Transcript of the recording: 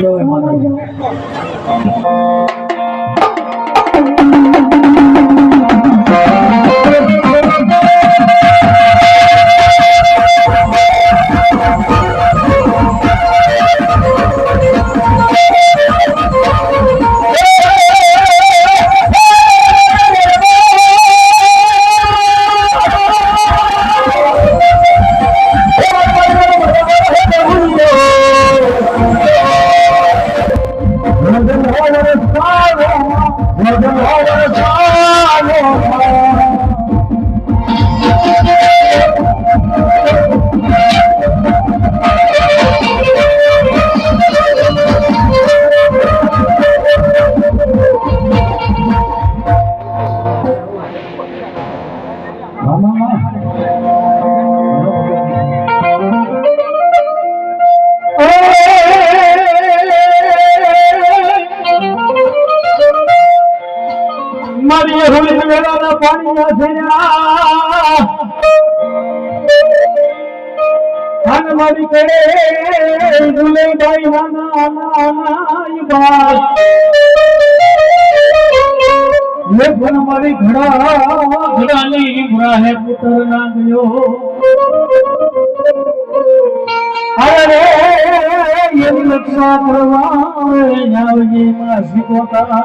各位好。No. મારી હોળી વેળાના પાણીના છેડા. અને મારી કરે ગુલેબાઈ વાના નાઈ બાઈ લે પણ મારી ઘડા ઘડાની ગ્રાહે પુત્ર ના ગયો અરે એની રક્ષા કરવા જાવજે માં શીખોતા